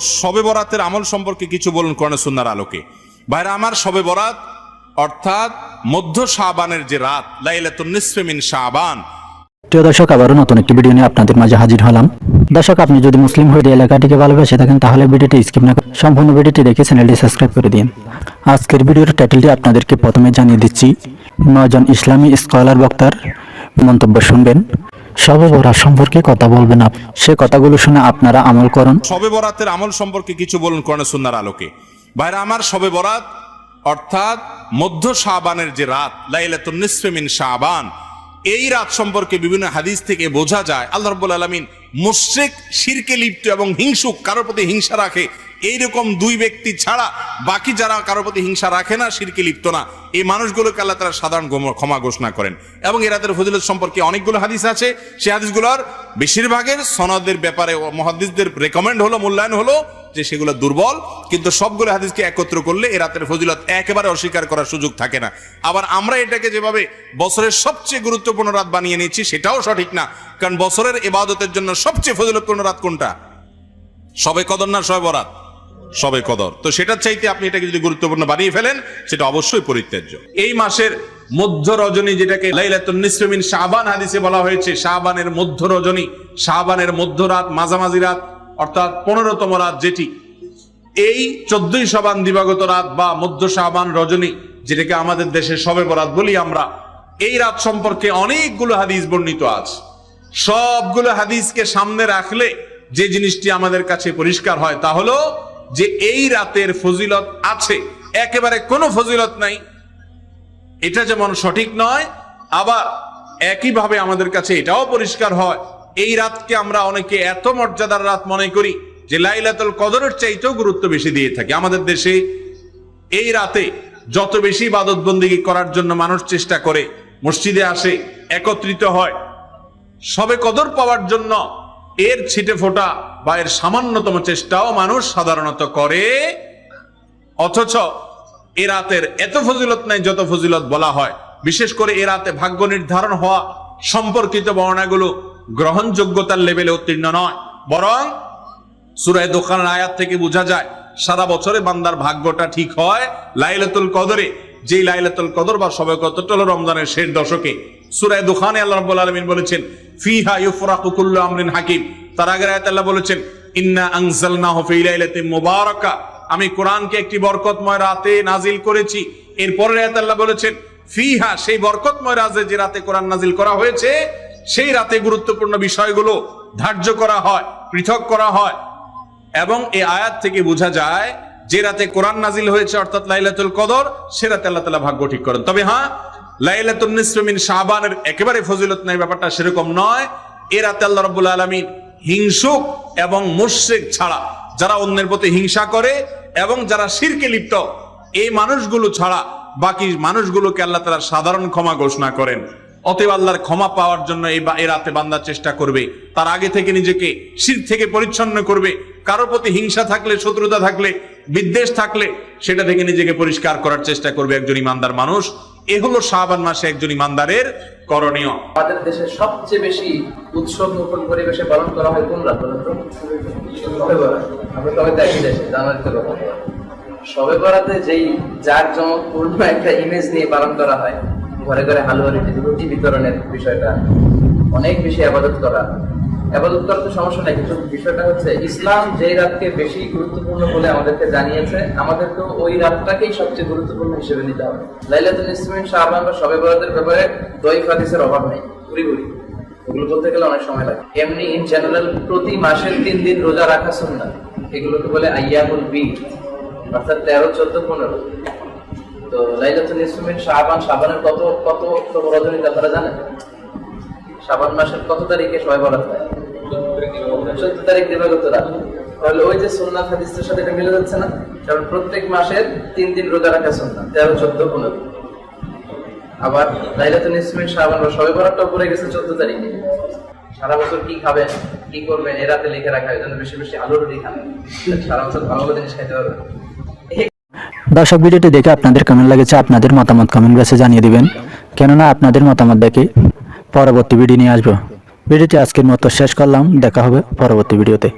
শবে বরাতের আমল সম্পর্কে কিছু বলুন কর্ণে সুন্নার আলোকে। ভাইরা, আমার শবে বরাত অর্থাৎ মধ্য শাবানের যে রাত, লাইলাতুন মিন শাবান। প্রিয় দর্শক, আবারও নতুন একটি ভিডিও নিয়ে আপনাদের মাঝে হাজির হলাম। দর্শক, আপনি যদি মুসলিম হয়ে এলাকাটিকে ভালোবেসে থাকেন, তাহলে ভিডিওটি স্কিপ না করে সম্পূর্ণ ভিডিওটি দেখে চ্যানেলটি সাবস্ক্রাইব করে দিন। আজকের ভিডিওর টাইটেলটি আপনাদেরকে প্রথমে জানিয়ে দিচ্ছি। নয়জন ইসলামী স্কলার বক্তার মন্তব্য শুনবেন। সর্বরা সম্পর্কে কথা বলবেন আপ সে কথাগুলো শুনে আপনারা আমল করুন। শবে বরাতের আমল সম্পর্কে কিছু বলুন কর্ণে সুন্নার আলোকে। ভাইরা, আমার শবে বরাত, অর্থাৎ মধ্য শাবানের যে রাত, লাইলাতুন নিসফে মিন শাবান, এই রাত সম্পর্কে বিভিন্ন হাদিস থেকে বোঝা যায়, আল্লাহ রাব্বুল আলামিন মুশরিক, শিরকে লিপ্ত এবং হিংসুক, কারোর প্রতি হিংসা রাখে এইরকম দুই ব্যক্তি ছাড়া বাকি যারা কারোর প্রতি হিংসা রাখে না শিরকে লিপ্ত না, এই মানুষগুলোকে আল্লাহ তারা সাধারণ ক্ষমা ঘোষণা করেন। এবং এই রাতের ফজিলত সম্পর্কে অনেকগুলো হাদিস আছে। সেই হাদিসগুলোর বেশিরভাগের সনদের ব্যাপারে মহাদিসদের রেকমেন্ড হলো, মূল্যায়ন হলো যে সেগুলো দুর্বল, কিন্তু সবগুলো হাদিসকে একত্র করলে এ রাতের ফজিলত একেবারে অস্বীকার করার সুযোগ থাকে না। আবার আমরা এটাকে যেভাবে বছরের সবচেয়ে গুরুত্বপূর্ণ রাত বানিয়ে নিচ্ছি সেটাও সঠিক না। কারণ বছরের এবাদতের জন্য সবচেয়ে ফজিলতপূর্ণ রাত কোনটা? সবে কদর না সবে বরাত? সবে কদর। তো সেটার চাইতে আপনি এটাকে যদি গুরুত্বপূর্ণ বানিয়ে ফেলেন, সেটা অবশ্যই পরিত্যাজ্য। এই মাসের মধ্য রজনী যেটাকে লাইলাতুন শাবান হাদিসে বলা হয়েছে, শাবানের মধ্য রজনী, শাবানের মধ্য রাত, মাঝামাঝি রাত, অর্থাৎ পনেরোতম রাত যেটি, এই চোদ্দই শাবান দিবাগত রাত বা মধ্য শাবান রজনী, যেটাকে আমাদের দেশে সবে বরাত বলি আমরা, এই রাত সম্পর্কে অনেকগুলো হাদিস বর্ণিত আছে। সবগুলো হাদিসকে সামনে রাখলে যে জিনিসটি আমাদের কাছে পরিষ্কার হয় তা হলো যে এই রাতের ফজিলত আছে, একেবারে কোনো ফজিলত নাই। এটা যেমন সঠিক নয়, আবার একইভাবে আমাদের কাছে এটাও পরিষ্কার হয়, এই রাতকে আমরা অনেকে এত মর্যাদার রাত মনে করি যে লাইলাতুল কদরের চাইতেও গুরুত্ব বেশি দিয়ে থাকি। আমাদের দেশে এই রাতে যত বেশি ইবাদত বন্দিগি করার জন্য মানুষ চেষ্টা করে, মসজিদে আসে, একত্রিত হয়, সবে কদর পাওয়ার জন্য এর ছিটে ফোটা বা এর সামান্যতম চেষ্টাও মানুষ সাধারণত করে। অথচ এ রাতের এত ফজিলত নাই যত ফজিলত বলা হয়। বিশেষ করে এ রাতে ভাগ্য নির্ধারণ হওয়া সম্পর্কিত বর্ণাগুলো গ্রহণযোগ্যতার লেভেলে উত্তীর্ণ নয়। বরং সুরায় দোকানের আয়াত থেকে বোঝা যায়, সারা বছরে বান্দার ভাগ্যটা ঠিক হয় লাইলাতুল কদরে। যেই লাইলাতুল কদর বা সবে কদরটা হলো রমজানের শেষ দশকে। সুরায় দোকানে আল্লাহ আলামিন বলেছেন ফিহা ইউফরাকু কুল্লু আমরিন হাকিম। তার আগের আয়াত আল্লাহ বলেছেন, ইন্না আনজালনাহু ফি লাইলাতিন মুবারাকা। আমি কোরআনকে একটি বরকতময় রাতে নাজিল করেছি। এরপরের আয়াত আল্লাহ বলেছেন, ফিহা, সেই বরকতময় রাতে যে রাতে কোরআন নাজিল করা হয়েছে, সেই রাতে গুরুত্বপূর্ণ বিষয়গুলো ধার্য করা হয়, পৃথক করা হয়। এবং এই আয়াত থেকে বোঝা যায়, যে রাতে কোরআন নাজিল হয়েছে, অর্থাৎ লাইলাতুল কদর, সে রাতে আল্লাহ তালা ভাগ্য ঠিক করেন। তবে হ্যাঁ লাইলাতুল নিসমিন শাহবানের একেবারে ফজিলত নাই, ব্যাপারটা সেরকম নয়। এ রাতে আল্লাহ রব্বুল আলমিন হিংসুক এবং মুশ্রিক ছাড়া, যারা অন্যের প্রতি হিংসা করে এবং যারা শিরকে লিপ্ত, এই মানুষগুলো ছাড়া বাকি মানুষগুলোকে আল্লাহ তালা সাধারণ ক্ষমা ঘোষণা করেন। অতএব আল্লাহর ক্ষমা পাওয়ার জন্য এই রাতে বান্দার চেষ্টা করবে। তার আগে থেকে নিজেকে শির থেকে পরিচ্ছন্ন করবে। কারও প্রতি হিংসা থাকলে, শত্রুতা থাকলে, বিদ্বেষ থাকলে, সেটা থেকে নিজেকে পরিষ্কার করার চেষ্টা করবে একজন ইমানদার মানুষ। এ হলো শাহবান মাসে একজন ইমানদারের করণীয়। আমাদের দেশে সবচেয়ে বেশি উৎসব মুখর পরিবেশে পালন করা হয় কোন রাত আমরা সবাই তো একই দেশে পালন করা বরাতে যেই জাক জমকপূর্ণ একটা ইমেজ নিয়ে পালন করা হয়, ঘরে ঘরে হালুয়া রুটি বিতরণের বিষয়টা অনেক বেশি আবাদত করা আবাদত সমস্যা নাই, কিন্তু বিষয়টা হচ্ছে ইসলাম যেই রাতকে বেশি গুরুত্বপূর্ণ বলে আমাদেরকে জানিয়েছে, আমাদেরকে ওই রাতটাকেই সবচেয়ে গুরুত্বপূর্ণ হিসেবে নিতে হবে। লাইলাতুল ইসলামিন বা বরাতের ব্যাপারে অভাব নেই ওগুলো বলতে গেলে অনেক সময় লাগে। এমনি ইন জেনারেল প্রতি মাসের তিন দিন রোজা রাখা সুন্নাহ এগুলোকে বলে আইয়ামুল বিদ অর্থাৎ তেরো, চোদ্দ, পনেরো। তো লাইলাতুল ইসলামিন শাহবান শাবানের কত কত রজনীতে আপনারা জানেন? শাবান মাসের কত তারিখে সবাই বলা হয়? তারিখ রাত তাহলে ওই যে হাদিসের সাথে মিলে যাচ্ছে না? কারণ প্রত্যেক মাসের তিন দিন রোজা রাখা তেরো, চোদ্দ, পনেরো আবার লাইলাতুল ইসমিন শাবান বা শবে বরাতটাও পড়ে গেছে চোদ্দ তারিখে সারা বছর কি কি লিখে রাখা বেশি বেশি আলু রুটি সারা বছর ভালো ভালো জিনিস খাইতে দর্শক, ভিডিওটি দেখে আপনাদের কেমন লেগেছে আপনাদের মতামত কমেন্ট বক্সে জানিয়ে দিবেন। কেননা আপনাদের মতামত দেখে পরবর্তী ভিডিও নিয়ে আসব। ভিডিওটি আজকের মতো শেষ করলাম। দেখা হবে পরবর্তী ভিডিওতে।